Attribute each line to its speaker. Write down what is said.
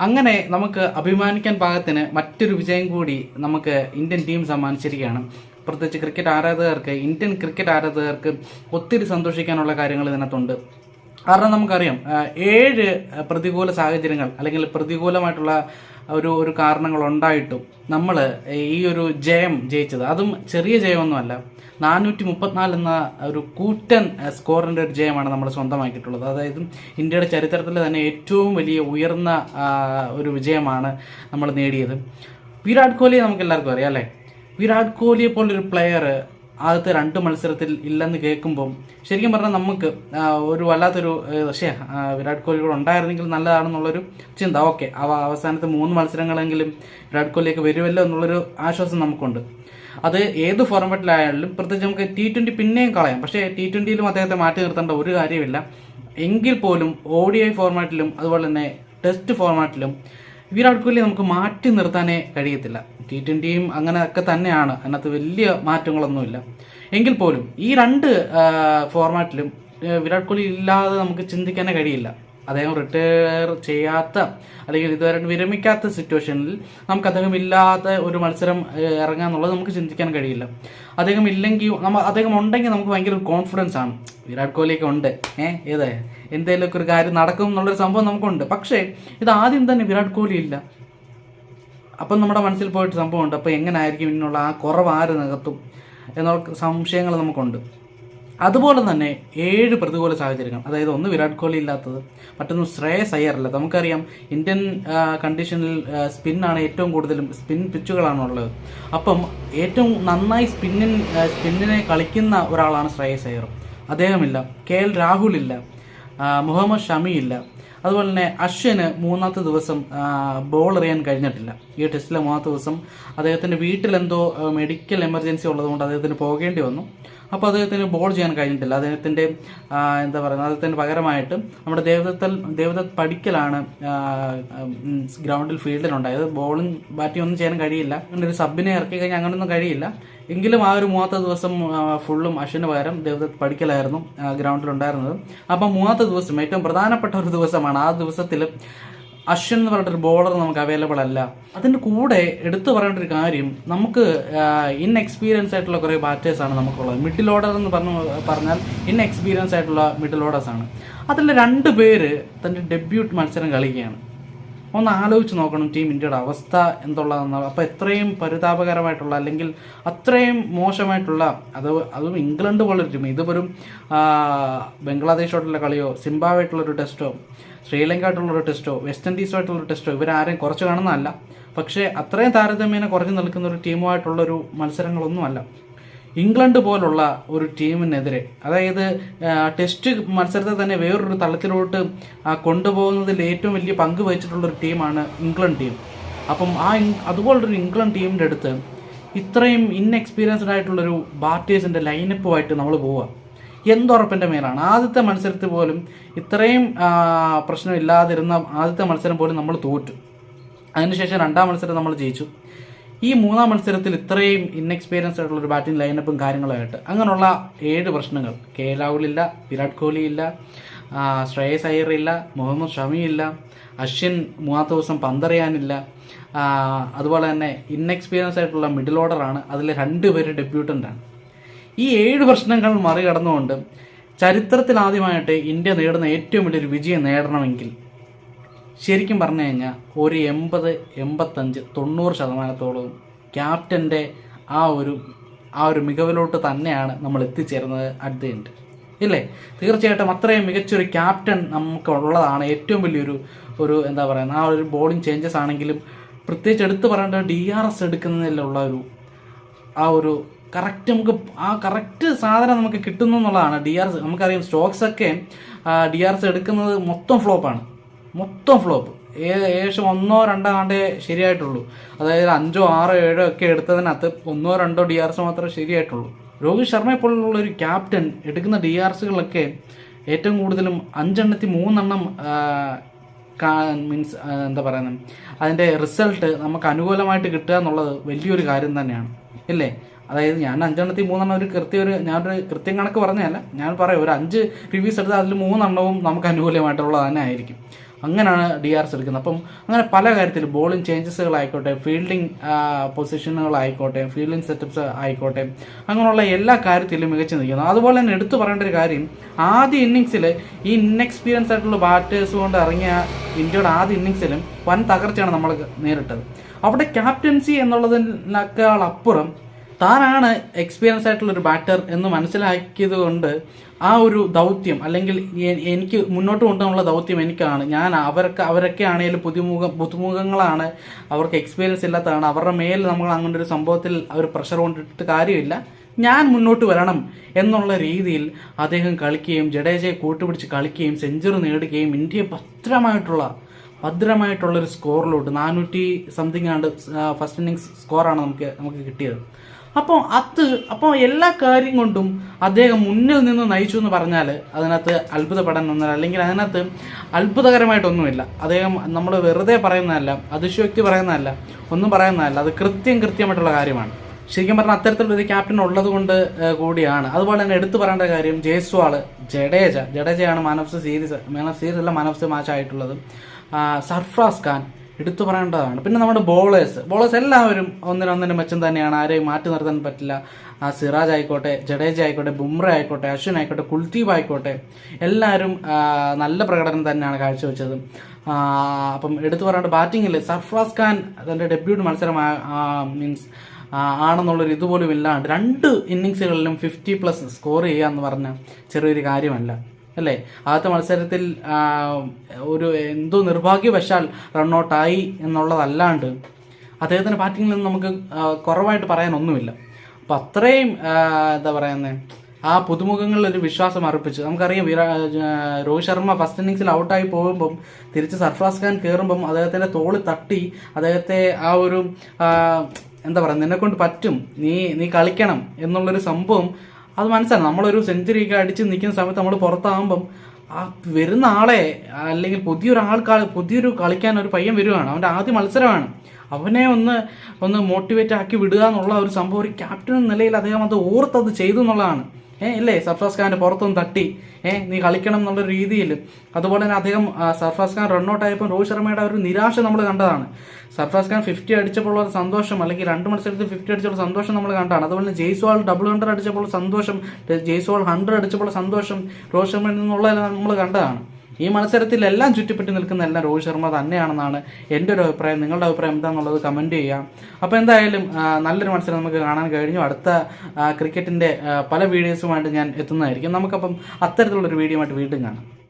Speaker 1: അങ്ങനെ നമുക്ക് അഭിമാനിക്കാൻ പാകത്തിന് മറ്റൊരു വിജയം കൂടി നമുക്ക് ഇന്ത്യൻ ടീം സമ്മാനിച്ചിരിക്കുകയാണ്. പ്രത്യേകിച്ച് ക്രിക്കറ്റ് ആരാധകർക്ക് ഇന്ത്യൻ ക്രിക്കറ്റ് ആരാധകർക്ക് ഒത്തിരി സന്തോഷിക്കാനുള്ള കാര്യങ്ങൾ ഇതിനകത്തുണ്ട്. കാരണം നമുക്കറിയാം ഏഴ് പ്രതികൂല സാഹചര്യങ്ങൾ അല്ലെങ്കിൽ പ്രതികൂലമായിട്ടുള്ള ഒരു ഒരു കാരണങ്ങൾ ഉണ്ടായിട്ടും നമ്മൾ ഈ ഒരു ജയം ജയിച്ചത് അതും ചെറിയ ജയമൊന്നുമല്ല നാനൂറ്റി മുപ്പത്തിനാല് എന്ന ഒരു കൂറ്റൻ സ്കോറിന്റെ ഒരു ജയമാണ് നമ്മൾ സ്വന്തമാക്കിയിട്ടുള്ളത്. അതായത് ഇന്ത്യയുടെ ചരിത്രത്തിൽ തന്നെ ഏറ്റവും വലിയ ഉയർന്ന ഒരു വിജയമാണ് നമ്മൾ നേടിയത്. വിരാട് കോഹ്ലി നമുക്ക് എല്ലാവർക്കും അറിയാം അല്ലേ? വിരാട് കോഹ്ലിയെ പോലൊരു പ്ലെയർ ആദ്യത്തെ രണ്ട് മത്സരത്തിൽ ഇല്ലെന്ന് കേൾക്കുമ്പം ശരിക്കും പറഞ്ഞാൽ നമുക്ക് ഒരു വല്ലാത്തൊരു പക്ഷേ വിരാട് കോഹ്ലി കൂടെ ഉണ്ടായിരുന്നെങ്കിൽ നല്ലതാണെന്നുള്ളൊരു ചിന്ത. ഓക്കെ അവ അവസാനത്തെ മൂന്ന് മത്സരങ്ങളെങ്കിലും വിരാട് കോഹ്ലിയൊക്കെ വരുമല്ലോ എന്നുള്ളൊരു ആശ്വാസം നമുക്കുണ്ട്. അത് ഏത് ഫോർമാറ്റിലായാലും പ്രത്യേകിച്ച് നമുക്ക് ടി ട്വന്റി പിന്നെയും കളയാം. പക്ഷേ ടി ട്വന്റിയിലും അദ്ദേഹത്തെ മാറ്റി നിർത്തേണ്ട ഒരു കാര്യമില്ല. എങ്കിൽ പോലും ഒ ഡി ഐ ഫോർമാറ്റിലും അതുപോലെ തന്നെ ടെസ്റ്റ് ഫോർമാറ്റിലും വിരാട് കോഹ്ലി നമുക്ക് മാറ്റി നിർത്താനേ കഴിയത്തില്ല. ടി ട്വന്റിയും അങ്ങനെയൊക്കെ തന്നെയാണ്. അതിനകത്ത് വലിയ മാറ്റങ്ങളൊന്നുമില്ല. എങ്കിൽ പോലും ഈ രണ്ട് ഫോർമാറ്റിലും വിരാട് കോഹ്ലി ഇല്ലാതെ നമുക്ക് ചിന്തിക്കാനേ കഴിയില്ല. അദ്ദേഹം റിട്ടയർ ചെയ്യാത്ത അല്ലെങ്കിൽ ഇതുവരെ വിരമിക്കാത്ത സിറ്റുവേഷനിൽ നമുക്ക് അദ്ദേഹം ഇല്ലാത്ത ഒരു മത്സരം ഇറങ്ങുക ഇറങ്ങാന്നുള്ളത് നമുക്ക് ചിന്തിക്കാൻ കഴിയില്ല. അദ്ദേഹം ഇല്ലെങ്കിൽ നമ്മ അദ്ദേഹം ഉണ്ടെങ്കിൽ നമുക്ക് ഭയങ്കര കോൺഫിഡൻസ് ആണ്. വിരാട് കോഹ്ലിയൊക്കെ ഉണ്ട്. ഏഹ് ഏത്? എന്തെങ്കിലുമൊക്കെ ഒരു കാര്യം നടക്കും എന്നുള്ളൊരു സംഭവം നമുക്കുണ്ട്. പക്ഷേ ഇത് ആദ്യം തന്നെ വിരാട് കോഹ്ലി ഇല്ല. അപ്പം നമ്മുടെ മനസ്സിൽ പോയിട്ട് സംഭവമുണ്ട്. അപ്പോൾ എങ്ങനെയായിരിക്കും ഇതിനുള്ള ആ കുറവ് ആര് നികത്തും എന്നുള്ള സംശയങ്ങൾ നമുക്കുണ്ട്. അതുപോലെ തന്നെ ഏഴ് പ്രതികൂല സാഹചര്യങ്ങൾ. അതായത് ഒന്ന് വിരാട് കോഹ്ലി ഇല്ലാത്തത് മറ്റൊന്ന് ശ്രേയസ് അയ്യറില്ല നമുക്കറിയാം ഇന്ത്യൻ കണ്ടീഷനിൽ സ്പിന്നാണ് ഏറ്റവും കൂടുതലും സ്പിൻ പിച്ചുകളാണ് ഉള്ളത് അപ്പം ഏറ്റവും നന്നായി സ്പിന്നിൻ സ്പിന്നിനെ കളിക്കുന്ന ഒരാളാണ് ശ്രേയസ് അയ്യർ. അദ്ദേഹമില്ല. കെ എൽ രാഹുൽ ഇല്ല മുഹമ്മദ് ഷമി ഇല്ല. അതുപോലെ തന്നെ അശ്വിന് മൂന്നാമത്തെ ദിവസം ബോൾ എറിയാൻ കഴിഞ്ഞിട്ടില്ല. ഈ ടെസ്റ്റിലെ മൂന്നാമത്തെ ദിവസം അദ്ദേഹത്തിന്റെ വീട്ടിലെന്തോ മെഡിക്കൽ എമർജൻസി ഉള്ളതുകൊണ്ട് അദ്ദേഹത്തിന് പോകേണ്ടി വന്നു. അപ്പോൾ അദ്ദേഹത്തിന് ബോൾ ചെയ്യാൻ കഴിഞ്ഞിട്ടില്ല. അദ്ദേഹത്തിന്റെ എന്താ പറയുക അദ്ദേഹത്തിന് പകരമായിട്ട് നമ്മുടെ ദേവദത്തൽ ദേവദത്ത് പഠിക്കലാണ് ഗ്രൗണ്ടിൽ ഫീൽഡിലുണ്ടായത്. ബോളിംഗ് ബാറ്റിംഗ് ഒന്നും ചെയ്യാൻ കഴിയില്ല. അങ്ങനെ ഒരു സബിനെ ഇറക്കി കഴിഞ്ഞാൽ അങ്ങനെയൊന്നും കഴിയില്ല. എങ്കിലും ആ ഒരു മൂന്നാമത്തെ ദിവസം ഫുള്ളും അശ്വിന് പകരം ദേവദത്ത് പഠിക്കലായിരുന്നു ഗ്രൗണ്ടിലുണ്ടായിരുന്നത്. അപ്പം മൂന്നാമത്തെ ദിവസം ഏറ്റവും പ്രധാനപ്പെട്ട ഒരു ദിവസമാണ് ആ ദിവസത്തിൽ അശ്വിൻ എന്ന് പറഞ്ഞിട്ടൊരു ബോളർ നമുക്ക് അവൈലബിൾ അല്ല. അതിന്റെ കൂടെ എടുത്തു പറയേണ്ട ഒരു കാര്യം നമുക്ക് ഇൻഎക്സ്പീരിയൻസ് ആയിട്ടുള്ള കുറേ ബാറ്റേഴ്സ് ആണ് നമുക്കുള്ളത്. മിഡിൽ ഓർഡർ എന്ന് പറഞ്ഞു പറഞ്ഞാൽ ഇൻഎക്സ്പീരിയൻസ് ആയിട്ടുള്ള മിഡിൽ ഓർഡേഴ്സ് ആണ്. അതിൽ രണ്ട് പേര് തന്റെ ഡെബ്യൂട്ട് മത്സരം കളിക്കുകയാണ്. ഒന്ന് ആലോചിച്ച് നോക്കണം ടീം ഇന്ത്യയുടെ അവസ്ഥ എന്തുള്ളതെന്ന്. അപ്പോൾ എത്രയും പരിതാപകരമായിട്ടുള്ള അല്ലെങ്കിൽ അത്രയും മോശമായിട്ടുള്ള അത് അതും ഇംഗ്ലണ്ട് പോലൊരു ടീം ഇതുപോലും ആ, ബംഗ്ലാദേശോട്ടുള്ള കളിയോ സിംബാവായിട്ടുള്ളൊരു ടെസ്റ്റോ ശ്രീലങ്ക ആയിട്ടുള്ളൊരു ടെസ്റ്റോ വെസ്റ്റ് ഇൻഡീസുമായിട്ടുള്ളൊരു ടെസ്റ്റോ ഇവരാരെയും കുറച്ച് കാണുന്നതല്ല. പക്ഷേ അത്രയും താരതമ്യേന കുറഞ്ഞു നിൽക്കുന്ന ഒരു ടീമുമായിട്ടുള്ളൊരു മത്സരങ്ങളൊന്നുമല്ല. ഇംഗ്ലണ്ട് പോലുള്ള ഒരു ടീമിനെതിരെ അതായത് ടെസ്റ്റ് മത്സരത്തെ തന്നെ വേറൊരു തലത്തിലോട്ട് കൊണ്ടുപോകുന്നതിൽ ഏറ്റവും വലിയ പങ്ക് വഹിച്ചിട്ടുള്ള ഒരു ടീമാണ് ഇംഗ്ലണ്ട് ടീം. അപ്പം ആ അതുപോലൊരു ഇംഗ്ലണ്ട് ടീമിന്റെ അടുത്ത് ഇത്രയും ഇൻഎക്സ്പീരിയൻസ്ഡ് ആയിട്ടുള്ളൊരു ബാറ്റേഴ്സിന്റെ ലൈനപ്പുമായിട്ട് നമ്മൾ പോവുക. എന്തുറപ്പിന്റെ മേലാണ്? ആദ്യത്തെ മത്സരത്തിൽ പോലും ഇത്രയും പ്രശ്നം പ്രശ്നമില്ലാതിരുന്ന ആദ്യത്തെ മത്സരം പോലും നമ്മൾ തോറ്റു. അതിനുശേഷം രണ്ടാം മത്സരം നമ്മൾ ജയിച്ചു. ഈ മൂന്നാം മത്സരത്തിൽ ഇത്രയും ഇൻഎക്സ്പീരിയൻസ് ആയിട്ടുള്ള ഒരു ബാറ്റിംഗ് ലൈനപ്പും കാര്യങ്ങളുമായിട്ട് അങ്ങനെയുള്ള ഏഴ് പ്രശ്നങ്ങൾ. കെ രാഹുലില്ല വിരാട് കോഹ്ലി ഇല്ല ശ്രേയസ് അയ്യർ ഇല്ല മുഹമ്മദ് ഷമി ഇല്ല അശ്വിൻ മൂന്നാമത്തെ ദിവസം പന്തറിയാനില്ല അതുപോലെ തന്നെ ഇൻഎക്സ്പീരിയൻസ് ആയിട്ടുള്ള മിഡിൽ ഓർഡറാണ് അതിൽ രണ്ടുപേര് ഡെബ്യൂട്ടന്റാണ് ഈ ഏഴ് പ്രശ്നങ്ങൾ മറികടന്നുകൊണ്ട് ചരിത്രത്തിൽ ആദ്യമായിട്ട് ഇന്ത്യ നേടുന്ന ഏറ്റവും വലിയൊരു വിജയം നേടണമെങ്കിൽ ശരിക്കും പറഞ്ഞു കഴിഞ്ഞാൽ ഒരു എൺപത് എൺപത്തഞ്ച് തൊണ്ണൂറ് ശതമാനത്തോളവും ക്യാപ്റ്റന്റെ ആ ഒരു ആ ഒരു മികവിലോട്ട് തന്നെയാണ് നമ്മൾ എത്തിച്ചേരുന്നത് അറ്റ് ദി എൻഡ് ഇല്ലേ? തീർച്ചയായിട്ടും അത്രയും മികച്ചൊരു ക്യാപ്റ്റൻ നമുക്ക് ഉള്ളതാണ് ഏറ്റവും വലിയൊരു ഒരു എന്താ പറയുക ആ ഒരു ബോളിംഗ് ചേഞ്ചസ് ആണെങ്കിലും പ്രത്യേകിച്ച് എടുത്തു പറയേണ്ട ഡി ആർ എസ് എടുക്കുന്നതിലുള്ള ഒരു ആ ഒരു കറക്റ്റ് നമുക്ക് ആ കറക്റ്റ് സാധനം നമുക്ക് കിട്ടുന്നു എന്നുള്ളതാണ് ഡി ആർ എസ് നമുക്കറിയാം സ്റ്റോക്സ് ഒക്കെ ഡി ആർ എസ് എടുക്കുന്നത് മൊത്തം ഫ്ലോപ്പാണ് മൊത്തം ഫ്ലോപ്പ് ഏകദേശം ഒന്നോ രണ്ടോ ആണ്ടേ ശരിയായിട്ടുള്ളൂ. അതായത് അഞ്ചോ ആറോ ഏഴോ ഒക്കെ എടുത്തതിനകത്ത് ഒന്നോ രണ്ടോ ഡി ആർ എസ് മാത്രമേ ശരിയായിട്ടുള്ളൂ. രോഹിത് ശർമ്മയെ പോലുള്ള ഒരു ക്യാപ്റ്റൻ എടുക്കുന്ന ഡി ആർ എസുകളൊക്കെ ഏറ്റവും കൂടുതലും അഞ്ചെണ്ണത്തിൽ മൂന്നെണ്ണം മീൻസ് എന്താ പറയുന്നത് അതിന്റെ റിസൾട്ട് നമുക്ക് അനുകൂലമായിട്ട് കിട്ടുക എന്നുള്ളത് വലിയൊരു കാര്യം തന്നെയാണ്. ഇല്ലേ? അതായത് ഞാൻ അഞ്ചെണ്ണത്തിൽ മൂന്നെണ്ണം ഒരു കൃത്യ ഒരു ഞാനൊരു കൃത്യം കണക്ക് പറഞ്ഞതല്ല. ഞാൻ പറയാം ഒരു അഞ്ച് റിവ്യൂസ് എടുത്താൽ അതിൽ മൂന്നെണ്ണവും നമുക്ക് അനുകൂലമായിട്ടുള്ളത് തന്നെ ആയിരിക്കും. അങ്ങനെയാണ് ഡി ആർ എസ് എടുക്കുന്നത്. അപ്പം അങ്ങനെ പല കാര്യത്തിൽ ബോളിംഗ് ചേഞ്ചസുകളായിക്കോട്ടെ ഫീൽഡിംഗ് പൊസിഷനുകളായിക്കോട്ടെ ഫീൽഡിംഗ് സെറ്റപ്സ് ആയിക്കോട്ടെ അങ്ങനെയുള്ള എല്ലാ കാര്യത്തിലും മികച്ചു നിൽക്കുന്നു. അതുപോലെ തന്നെ എടുത്തു പറയേണ്ട ഒരു കാര്യം ആദ്യ ഇന്നിങ്സിൽ ഈ ഇൻഎക്സ്പീരിയൻസ് ആയിട്ടുള്ള ബാറ്റേഴ്സ് കൊണ്ട് ഇറങ്ങിയ ഇന്ത്യയുടെ ആദ്യ ഇന്നിങ്സിലും വൻ തകർച്ചയാണ് നമ്മൾ നേരിട്ടത്. അവിടെ ക്യാപ്റ്റൻസി എന്നുള്ളതിനേക്കാൾ അപ്പുറം താനാണ് എക്സ്പീരിയൻസ് ആയിട്ടുള്ള ഒരു ബാറ്റർ എന്ന് മനസ്സിലാക്കിയത് കൊണ്ട് ആ ഒരു ദൗത്യം അല്ലെങ്കിൽ എനിക്ക് മുന്നോട്ട് കൊണ്ടുപോകാനുള്ള ദൗത്യം എനിക്കാണ്. ഞാൻ അവരൊക്കെ അവരൊക്കെ ആണെങ്കിലും പുതുമുഖ പുതുമുഖങ്ങളാണ്. അവർക്ക് എക്സ്പീരിയൻസ് ഇല്ലാത്തതാണ്. അവരുടെ മേൽ നമ്മൾ അങ്ങനെ ഒരു സംഭവത്തിൽ അവർ പ്രഷർ കൊണ്ടിട്ട് കാര്യമില്ല. ഞാൻ മുന്നോട്ട് വരണം എന്നുള്ള രീതിയിൽ അദ്ദേഹം കളിക്കുകയും ജഡേജയെ കൂട്ടുപിടിച്ച് കളിക്കുകയും സെഞ്ചുറി നേടുകയും ഇന്ത്യയെ ഭദ്രമായിട്ടുള്ള ഭദ്രമായിട്ടുള്ളൊരു സ്കോറിലോട്ട് നാനൂറ്റി സംതിങ് ആണ്ട് ഫസ്റ്റ് ഇന്നിങ്സ് സ്കോറാണ് നമുക്ക് നമുക്ക് കിട്ടിയത്. അപ്പോൾ അത് അപ്പോൾ എല്ലാ കാര്യം കൊണ്ടും അദ്ദേഹം മുന്നിൽ നിന്ന് നയിച്ചു എന്ന് പറഞ്ഞാൽ അതിനകത്ത് അത്ഭുതപ്പെടാൻ ഒന്നല്ല അല്ലെങ്കിൽ അതിനകത്ത് അത്ഭുതകരമായിട്ടൊന്നുമില്ല. അദ്ദേഹം നമ്മൾ വെറുതെ പറയുന്നതല്ല അതിശയോക്തി പറയുന്നതല്ല ഒന്നും പറയുന്നതല്ല. അത് കൃത്യം കൃത്യമായിട്ടുള്ള കാര്യമാണ്. ശരിക്കും പറഞ്ഞാൽ അത്തരത്തിലുള്ള ഒരു ക്യാപ്റ്റൻ ഉള്ളത് കൊണ്ട് കൂടിയാണ്. അതുപോലെ തന്നെ എടുത്തു പറയേണ്ട കാര്യം Jaiswal Jadeja. ജഡേജയാണ് man of the series man of series അല്ല മാൻ ഓഫ് ദ മാച്ച് ആയിട്ടുള്ളത്. സർഫ്രാസ് ഖാൻ. എടുത്തു പറയേണ്ടതാണ്. പിന്നെ നമ്മുടെ ബോളേഴ്സ് ബോളേഴ്സ് എല്ലാവരും ഒന്നിനൊന്നിന് മെച്ചം തന്നെയാണ്. ആരെയും മാറ്റി നിർത്താൻ പറ്റില്ല. ആ, സിറാജ് ആയിക്കോട്ടെ ജഡേജ ആയിക്കോട്ടെ ബുംറ ആയിക്കോട്ടെ അശ്വിൻ ആയിക്കോട്ടെ കുൽദീപ് ആയിക്കോട്ടെ എല്ലാവരും നല്ല പ്രകടനം തന്നെയാണ് കാഴ്ചവെച്ചത്. അപ്പം എടുത്തു പറയേണ്ട ബാറ്റിങ്ങിൽ സർഫ്രാസ് ഖാൻ തന്റെ ഡെബ്യൂട്ട് മത്സരം മീൻസ് ആണെന്നുള്ളൊരു ഇതുപോലും ഇല്ലാണ്ട് രണ്ട് ഇന്നിങ്സുകളിലും ഫിഫ്റ്റി പ്ലസ് സ്കോർ ചെയ്യുക എന്ന് പറഞ്ഞ ചെറിയൊരു കാര്യമല്ല. അല്ലേ? ആദ്യത്തെ മത്സരത്തിൽ ഒരു എന്തോ നിർഭാഗ്യവശാൽ റണ്ണൗട്ടായി എന്നുള്ളതല്ലാണ്ട് അദ്ദേഹത്തിന്റെ ബാറ്റിങ്ങിൽ നിന്ന് നമുക്ക് കുറവായിട്ട് പറയാനൊന്നുമില്ല അപ്പം അത്രയും എന്താ പറയുന്നത് ആ പുതുമുഖങ്ങളിൽ ഒരു വിശ്വാസം അർപ്പിച്ച് നമുക്കറിയാം വിരാ രോഹിത് ശർമ്മ ഫസ്റ്റ് ഇന്നിങ്സിൽ ഔട്ടായി പോകുമ്പം തിരിച്ച് സർഫ്രാസ് ഖാൻ കയറുമ്പം അദ്ദേഹത്തിന്റെ തോളി തട്ടി അദ്ദേഹത്തെ ആ ഒരു എന്താ പറയുക നിന്നെക്കൊണ്ട് പറ്റും നീ നീ കളിക്കണം എന്നുള്ളൊരു സംഭവം അത് മനസ്സിലാണ് നമ്മളൊരു സെഞ്ചുറി ഒക്കെ അടിച്ച് നിൽക്കുന്ന സമയത്ത് നമ്മൾ പുറത്താകുമ്പം ആ വരുന്ന ആളെ അല്ലെങ്കിൽ പുതിയൊരു ആൾക്കാൾ പുതിയൊരു കളിക്കാൻ ഒരു പയ്യൻ വരുവാണ്. അവന്റെ ആദ്യ മത്സരമാണ്. അവനെ ഒന്ന് ഒന്ന് മോട്ടിവേറ്റ് ആക്കി വിടുക എന്നുള്ള ഒരു സംഭവം ഒരു ക്യാപ്റ്റൻ എന്ന നിലയിൽ അദ്ദേഹം അത് ഓർത്തത് ചെയ്തു എന്നുള്ളതാണ്. ഏഹ് ഇല്ലേ? സർഫാസ് ഖാന്റെ പുറത്തൊന്ന് തട്ടി. ഏ നീ കളിക്കണം എന്നുള്ള രീതിയിൽ. അതുപോലെ തന്നെ അദ്ദേഹം സർഫാസ് ഖാൻ റണ്ണൗട്ട് ആയപ്പോൾ രോഹിത് ശർമ്മയുടെ ഒരു നിരാശ നമ്മൾ കണ്ടതാണ്. സർഫാസ് ഖാൻ ഫിഫ്റ്റി അടിച്ചപ്പോൾ ഉള്ള സന്തോഷം അല്ലെങ്കിൽ രണ്ട് മത്സരത്തിൽ ഫിഫ്റ്റി അടിച്ചപ്പോൾ സന്തോഷം നമ്മൾ കണ്ടാണ്. അതുപോലെ തന്നെ ജയ്സ്വാൾ ഡബിൾ ഹൺഡ്രഡ് അടിച്ചപ്പോൾ സന്തോഷം ജയ്സ്വാൾ ഹൺഡ്രഡ് അടിച്ചപ്പോൾ സന്തോഷം രോഹിത് ശർമ്മയിൽ നിന്നുള്ളതെല്ലാം നമ്മൾ കണ്ടതാണ്. ഈ മത്സരത്തിലെല്ലാം ചുറ്റിപ്പറ്റി നിൽക്കുന്ന എല്ലാം രോഹിത് ശർമ്മ തന്നെയാണെന്നാണ് എന്റെ ഒരു അഭിപ്രായം. നിങ്ങളുടെ അഭിപ്രായം എന്താണെന്നുള്ളത് കമന്റ് ചെയ്യാം. അപ്പോൾ എന്തായാലും നല്ലൊരു മത്സരം നമുക്ക് കാണാൻ കഴിഞ്ഞു. അടുത്ത ക്രിക്കറ്റിന്റെ പല വീഡിയോസുമായിട്ട് ഞാൻ എത്തുന്നതായിരിക്കും. നമുക്കപ്പം അത്തരത്തിലുള്ളൊരു വീഡിയോ ആയിട്ട് വീണ്ടും കാണാം.